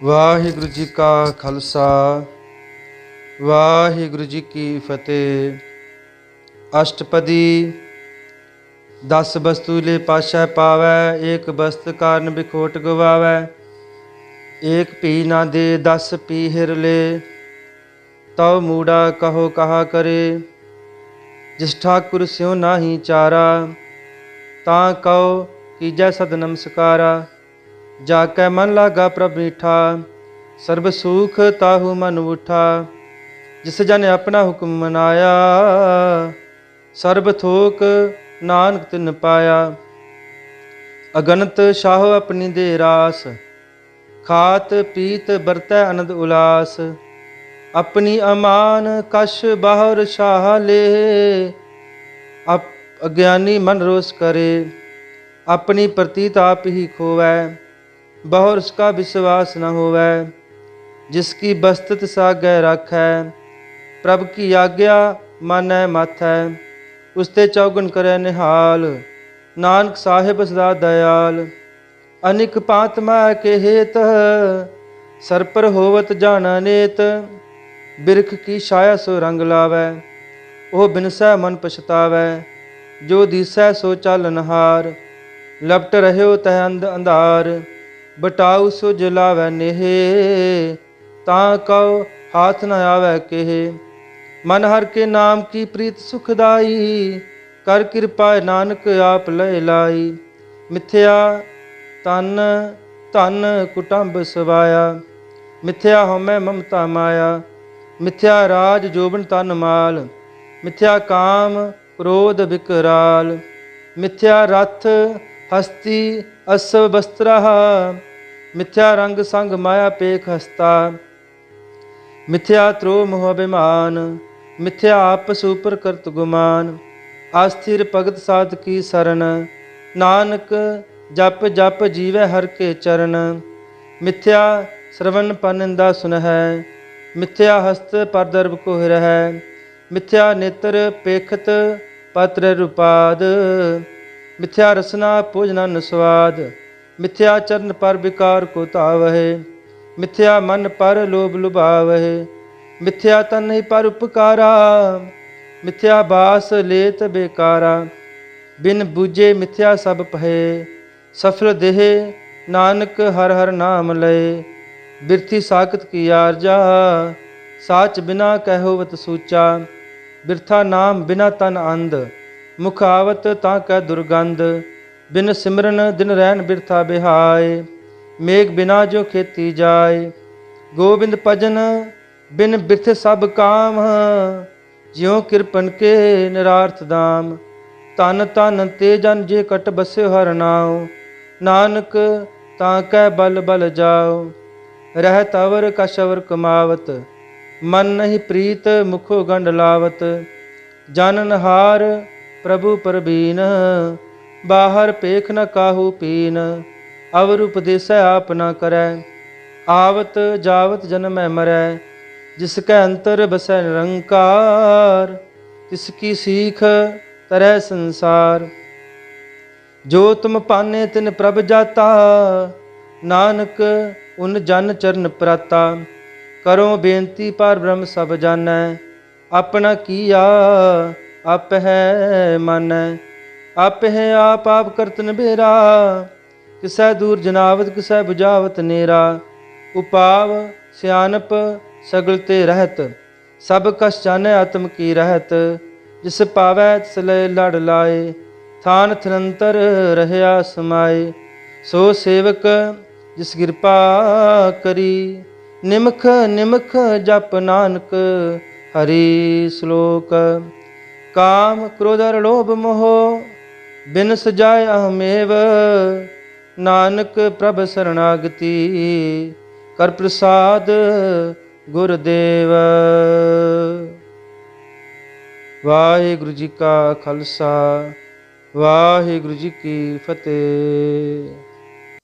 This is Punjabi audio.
ਵਾਹਿਗੁਰੂ ਜੀ ਕਾ ਖਾਲਸਾ, ਵਾਹਿਗੁਰੂ ਜੀ ਕੀ ਫਤਿਹ। ਅਸ਼ਟਪਦੀ, ਦਸ ਵਸਤੂ ਲੈ ਪਾਸ਼ਾ ਪਾਵੈ, ਏਕ ਬਸਤ ਕਾਰਨ ਬਿਖੋਟ ਗਵਾਵੈ, ਏਕ ਪੀ ਨਾ ਦੇ ਦਸ ਪੀ ਹਿਰ ਲੈ ਤਉ ਮੂੜਾ ਕਹੋ ਕਹਾ ਕਰੇ। ਜਿਸ ਠਾਕੁਰ ਸਿਉ ਨਾਹੀ ਚਾਰਾ, ਤਾਂ ਕਉ ਕੀਜੈ ਸਦ ਨਮਸਕਾਰਾ। ਜਾ ਕੈ ਮਨ ਲਾਗਾ ਪ੍ਰਭ ਮੀਠਾ ਸਰਬ ਸੁਖ ਤਾਹੂ ਮਨ ਉਠਾ। ਜਿਸ ਜਨ ਆਪਣਾ ਹੁਕਮ ਮਨਾਇਆ, ਸਰਬ ਥੋਕ ਨਾਨਕ ਤਿਨ ਪਾਇਆ। ਅਗਨਤ ਸ਼ਾਹ ਆਪਣੀ ਦੇ ਰਾਸ, ਖਾਤ ਪੀਤ ਵਰਤੈ ਅਨੰਦ ਉਲਾਸ। ਆਪਣੀ ਅਮਾਨ ਕਸ਼ ਬਾਹਰ ਸ਼ਾਹ ਲੇ, ਅਪ ਅਗਿਆਨੀ ਮਨ ਰੋਸ ਕਰੇ। ਆਪਣੀ ਪ੍ਰਤੀਤ ਆਪ ਹੀ ਖੋਵੈ। ਬਹੁਰ ਉਸਕਾ ਵਿਸ਼ਵਾਸ ਨ ਹੋਵੈ, ਜਿਸ ਕੀ ਬਸਤਤ ਸਾਗੈ ਰਾਖੈ, ਪ੍ਰਭ ਕੀ ਆਗਿਆ ਮਾਨੈ ਮਾਥੈ ਉਸ ਤੇ ਚੌਗਣ ਕਰੈ ਨਿਹਾਲ, ਨਾਨਕ ਸਾਹਿਬ ਸਦਾ ਦਇਆਲ। ਅਨਿਕ ਪਾਤ ਮਾ ਕੇ ਹੇਤ ਸਰ ਪਰ ਹੋਵਤ ਜਾਣਾ ਨੇਤ, ਬਿਰਖ ਕੀ ਛਾਇਆ ਸੋ ਰੰਗ ਲਾਵੈ, ਉਹ ਬਿਨਸੈ ਮਨ ਪਛਤਾਵੈ, ਜੋ ਦੀਸੈ ਸੋ ਚਾਲਨਹਾਰ ਲਪਟ ਰਹਿਓ ਤਹ ਅੰਧ ਅੰਧਾਰ। ਬਟਾਉ ਸੋ ਜਲਾਵੈ ਨੇਹ, ਤਾਂ ਕਉ ਹਾਥ ਨ ਆਵੈ ਕਿਹ। ਮਨ ਹਰ ਕੇ ਨਾਮ ਕੀ ਪ੍ਰੀਤ ਸੁਖਦਾਈ ਕਰ ਕਿਰਪਾ ਨਾਨਕ ਆਪ ਲੈ ਲਾਈ। ਮਿਥਿਆ ਤਨ, ਧਨ ਕੁਟੰਬ ਸਵਾਇਆ। ਮਿਥਿਆ ਹਉਮੈ ਮਮਤਾ ਮਾਇਆ। ਮਿਥਿਆ ਰਾਜ ਜੋਬਨ ਤਨ ਮਾਲ। ਮਿਥਿਆ ਕਾਮ ਕ੍ਰੋਧ ਵਿਕਰਾਲ ਮਿਥਿਆ ਰਥ ਹਸਤੀ ਅਸਵ ਬਸਤਰਹ ਮਿਥਿਆ ਰੰਗ ਸੰਗ ਮਾਇਆ ਪੇਖ ਹਸਤਾ। ਮਿਥਿਆ ਤ੍ਰੋ ਮੋਹ ਅਭਿਮਾਨ, ਮਿਥਿਆ ਆਪ ਸੁਪਰ ਕਰਤ ਗੁਮਾਨ। ਆਸਥਿਰ ਭਗਤ ਸਾਧ ਕੀ ਸਰਣ ਨਾਨਕ ਜਪ ਜਪ ਜੀਵੈ ਹਰ ਕੇ ਚਰਨ। ਮਿਥਿਆ ਸਰਵਨ ਪਨੰਦਾ ਸੁਨਹਿ, ਮਿਥਿਆ ਹਸਤ ਪਰਦਰਬ ਕੋ ਰਹਿ। ਮਿਥਿਆ ਨੇਤਰ ਪੇਖਤ ਪਤਰ ਰੂਪਾਦ। ਮਿਥਿਆ ਰਸਨਾ ਭੋਜਨਾ ਨਸਵਾਦ, ਮਿਥਿਆ ਚਰਨ ਪਰ ਵਿਕਾਰ ਕੋ ਧਾਵਹਿ, ਮਿਥਿਆ ਮਨ ਪਰ ਲੋਭ ਲੁਭਾਵਹਿ, ਮਿਥਿਆ ਤਨ ਨਹੀਂ ਪਰ ਉਪਕਾਰਾ, ਮਿਥਿਆ ਬਾਸ ਲੇਤ ਬੇਕਾਰਾ, ਬਿਨ ਬੂਝੇ ਮਿਥਿਆ ਸਭ ਪਹਿ ਸਫਲ ਦੇਹ ਨਾਨਕ ਹਰ ਹਰ ਨਾਮ ਲਏ, ਬਿਰਥੀ ਸਾਖਤ ਕੀ ਆਰਜਾ, ਸਾਚ ਬਿਨਾ ਕਹਿਓਵਤ ਸੂਚਾ, ਬਿਰਥਾ ਨਾਮ ਬਿਨਾ ਤਨ ਅੰਧ ਮੁਖਾਵਤ ਤਾਂ ਕੈ ਦੁਰਗੰਧ, ਬਿਨ ਸਿਮਰਨ ਦਿਨ ਰਹਿਣ ਬਿਰਥਾ ਬਿਹਾਏ, ਮੇਘ ਬਿਨਾ ਜੋ ਖੇਤੀ ਜਾਏ, ਗੋਬਿੰਦ ਭਜਨ ਬਿਨ ਬਿਰਥ ਸਭ ਕਾਮ, ਜਿਉ ਕਿਰਪਨ ਕੇ ਨਿਰਾਰਥ ਦਾਮ ਤਨ ਤਨ ਤੇ ਜਨ ਜੇ ਕਟ ਬਸਿਓ ਹਰ ਨਾਉ, ਨਾਨਕ ਤਾਂ ਕੈ ਬਲ ਬਲ ਜਾਓ ਰਹਿ ਤਵਰ ਕਸ਼ਵਰ ਕਮਾਵਤ, ਮਨ ਨਹੀਂ ਪ੍ਰੀਤ ਮੁਖੋ ਗੰਡ ਲਾਵਤ, ਜਨ ਨਹਾਰ ਪ੍ਰਭੂ ਪਰਬੀਨ, ਬਾਹਰ ਪੇਖ ਨ ਕਾਹੂ ਪੀਨ, ਅਵਰ ਉਪਦੇਸੈ ਆਪ ਨ ਕਰੈ, ਆਵਤ ਜਾਵਤ ਜਨਮੈ ਮਰੈ, ਜਿਸ ਕੈ ਅੰਤਰ ਬਸੈ ਨਿਰੰਕਾਰ, ਤਿਸ ਕੀ ਸੀਖ ਤਰੈ ਸੰਸਾਰ। ਜੋ ਤੁਮ ਪਾਨੇ ਤਿਨ ਪ੍ਰਭ ਜਾਤਾ, ਨਾਨਕ ਉਨ ਜਨ ਚਰਨ ਪ੍ਰਾਤਾ, ਕਰੋ ਬੇਨਤੀ ਪਰ ਬ੍ਰਹਮ ਸਭ ਜਾਣੈ, ਆਪਣਾ ਕੀਆ ਆਪ ਹੈ ਮਾਨੈ ਆਪ ਹੈ ਆਪ ਆਪ ਕਰਤਨ ਬੇਰਾ ਕਿਸੈ ਦੂਰ ਜਨਾਵਤ, ਕਿਸੈ 부ਜਾਵਤ ਨੇਰਾ। ਉਪਾਵ ਸਿਆਨਪ ਸਗਲ ਤੇ ਰਹਿਤ, ਸਭ ਕਸ ਜਾਣੈ ਆਤਮ ਕੀ ਰਹਿਤ। ਜਿਸ ਪਾਵੈ ਤਿਸ ਲੈ ਲੜ ਲਾਏ, ਥਾਨ ਥਰੰਤਰ ਰਹਿਆ ਸਮਾਏ। ਸੋ ਸੇਵਕ ਜਿਸ ਕਿਰਪਾ ਕਰੀ, ਨਿਮਖ ਨਿਮਖ ਜਪ ਨਾਨਕ ਹਰੀ ਸ਼ਲੋਕ। ਕਾਮ ਕ੍ਰੋਧ ਅਰ ਲੋਭ ਮੋਹ, ਬਿਨ ਸਜਾਇ ਅਹਮੇਵ, ਨਾਨਕ ਪ੍ਰਭ ਸਰਣਾਗਤੀ, ਕਰ ਪ੍ਰਸਾਦ ਗੁਰਦੇਵ। ਵਾਹਿਗੁਰੂ ਜੀ ਕਾ ਖਾਲਸਾ, ਵਾਹਿਗੁਰੂ ਜੀ ਕੀ ਫਤਿਹ।